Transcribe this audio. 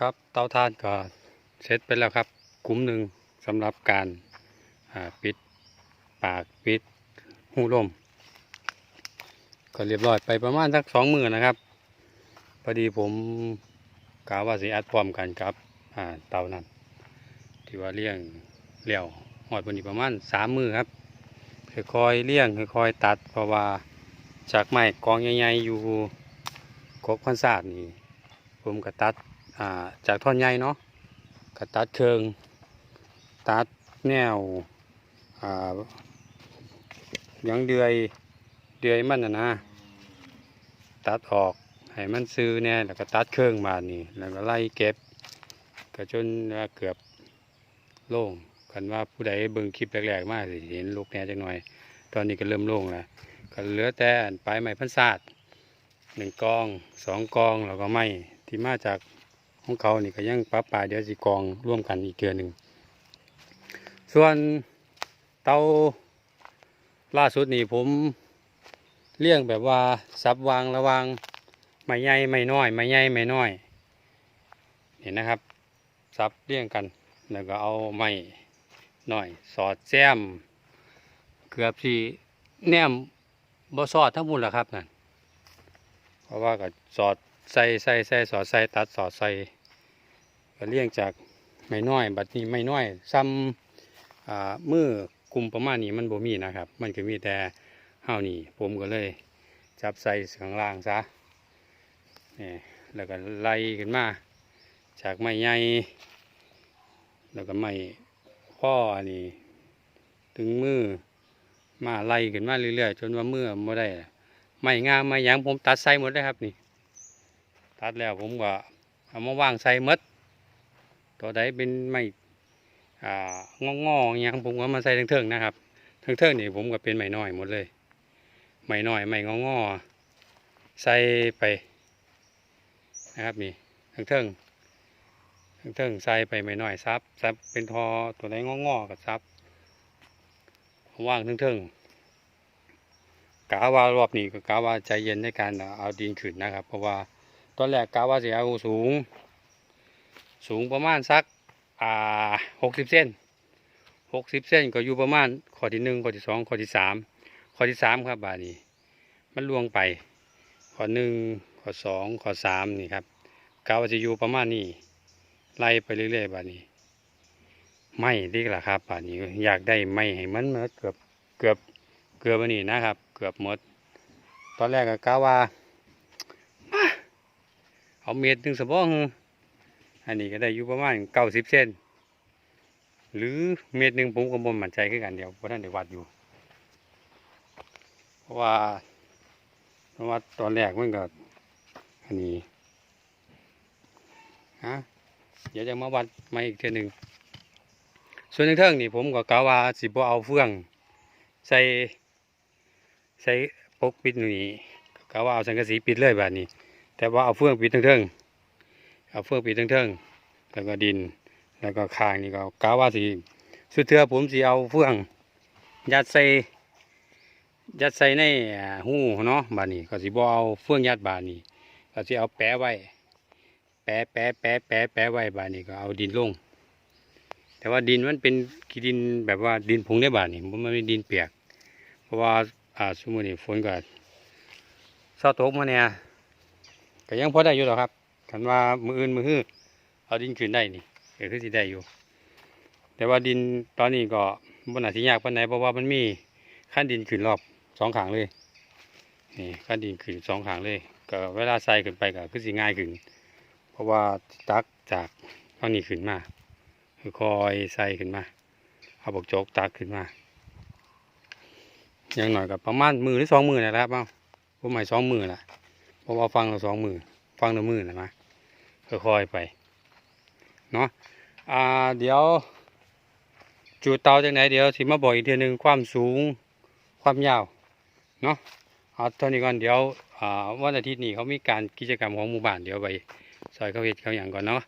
ครับเตาถ่านก็เสร็จไปแล้วครับกลุ่มหนึ่งสำหรับการปิดปากปิดหูลมก็เรียบร้อยไปประมาณสักสองมือนะครับพอดีผมกะว่าสิอัดพร้อมกันกับเตานั้นที่ว่าเลี้ยงเลี้ยวหอดวันนี้ประมาณสามมือครับค่อยๆเลี้ยงค่อยๆตัดเพราะว่าจากไม้กองใหญ่ๆอยู่กกพันศาสตร์นี่ผมก็ตัด จากท่อนใหญ่เนาะก็ตัดเชิงตัดแนวอ่าหยังเดือยเดือยมันนะนะตัดออกให้มันซื้อแน่แล้วก็ตัดเครื่องมานี่แล้วก็ไล่เก็บก็จนว่าเกือบโล่งกันว่าผู้ใดเบิ่งคลิปแรกๆมาสิเห็นลูกแหน่จังหน่อย ตอนนี้ก็เริ่มโล่งแล้วก็เหลือแต่ปลายไม้พันศาสตร์หนึ่งกองสองกองแล้วก็ไม้ที่มาจาก ของเขานี่ก็ยังปรับปลาเดี๋ยวสิกองร่วมกันอีกเทือหนึ่งส่วนเตาล่าสุดนี่ผมเลี้ยงแบบว่าซับวางระวางไม่ใหญ่ไม่น้อยไม่ใหญ่ไม่น้อยเห็นนะครับซับเลี้ยงกันแล้วก็เอาไม้น้อยสอดแซมเกือบที่แนมบ่สอดทั้งหมดแหละครับนั่นเพราะว่าก็สอด ใส่ใส่ใส่สอดใส่ตัดสอดใส่ก็เลี้ยงจากไม่น้อย บัดนี้ไม่น้อยซ้ำมือกลุ่มประมาณนี้มันบ่มีนะครับ มันก็มีแต่เฮานี่ผมก็เลย จับใส่ข้างล่างซะนี่แล้วก็ไล่ขึ้นมา จากไม้ใหญ่แล้วก็ไม้ข้ออันนี้ถึงมือมาไล่ขึ้นมาเรื่อยๆจนว่ามือไม่ได้ ไม้งามไม้ยังผมตัดใส่หมดเลยครับนี่ ตัดแล้วผมก็เอามาวางใส่หมดตัวใดเป็นไม้อ่างองๆอหยังผมก็มาใส่เทิงๆนะครับทั้งเทิงนี่ผมก็เป็นไม้น้อยหมดเลยไม้น้อยไม้งองอใส่ไปนะครับนี่ทั้งเทิงทั้งเทิงใส่ไปไม้น้อยซับซับเป็นทอตัวไหนงองอๆกับซับว่างทั้งเทิงกาว่ารอบนี้ก็กาว่าใจเย็นในการเอาดินขึ้นนะครับ เพราะว่า ตอนแรกกาว่าจะเอาสูง สูงประมาณสักอ่าหกสิบเซนหกสิบเส้นก็อยู่ประมาณข้อที่หนึ่งข้อที่สองข้อที่สามข้อที่สามครับบานี้ มันล่วงไป ข้อหนึ่งข้อสองข้อสามนี่ครับกาวาจะอยู่ประมาณนี้ไล่ไปเรื่อยๆบานี้ ไม่ดีกละครับบานี้อยากได้ไม่ให้มันมเกือบเกือบเกือบอันนี้นะครับ เกือบหมด ตอนแรกก็กาว่า เอาเม็ดหนึ่งสบองอันนี้ก็ได้อยู่ประมาณเก้าสิบเส้นหรือเมตรหนึ่งผมก็บ่มั่นใจคือกันเดียวเพราะท่านได้วัดอยู่ เพราะว่าเพราะว่าตอนแรกมันก็อันนี้ฮะเดี๋ยวจะมาวัดมาอีกเทีหนึ่งส่วนเทิงนี่ผมก็กะว่าสิบ่เอาเฟือง ใส่ใส่ปกปิดนี่กะว่าเอาสังกะสีปิดเลยแบบนี้ แต่ว่าเอาเฟืองปิดเทิงๆเอาเฟืองปิดเทิงๆแล้วก็ดิน แล้วก็คางนี่ก็กาว่าสิสุดเทือผมสิเอาเฟืองยัดใส่ยัดใส่ในหูเนาะบานี้ก็สิบ่เอาเฟืองยัดบานี้ก็สิเอาแปะไว้ แปะแปะแปะแปะแปะไว้บานี้ก็เอาดินลง แต่ว่าดินมันเป็นขี้ดินแบบว่าดินผงได้บานี้มันไม่ดินเปียก เพราะว่าอ่าสมมตินี่ฝนก็เศร้าตกมาเนี่ย ก็ยังพอได้อยู่หรอกครับคันว่ามืออื่นมือฮื้อเอาดินขึ้นได้นี่ก็คือสิได้อยู่ แต่ว่าดินตอนนี้ก็บนอาจจะยากปานใดเพราะว่ามันมีขั้นดินขึ้นรอบสองขางเลยนี่ขั้นดินขึ้นสองขางเลย ก็เวลาใส่ขึ้นไปก็คือสิง่ายขึ้น เพราะว่าตักจากข้านี้ขึ้นมาคือคอยใส่ขึ้นมาเอาบกโจกตักขึ้นมาอย่างหน่อยก็ประมาณมือหรือสองมือนะครับเอาผมหมายสองมือแหละ เพราะว่าฟังเราสองมือฟังเรามือนะนะค่อยๆไปเนาะอ่าเดี๋ยว จุดเตาจากไหนเดี๋ยวสิมาบอกอีกทีหนึ่งความสูงความยาวเนาะเอาเท่านี้ก่อนเดี๋ยวอ่าวันอาทิตย์นี้เขามีการกิจกรรมของหมู่บ้านเดี๋ยวไปซอยเขาเห็ดเขาอย่างก่อนเนาะ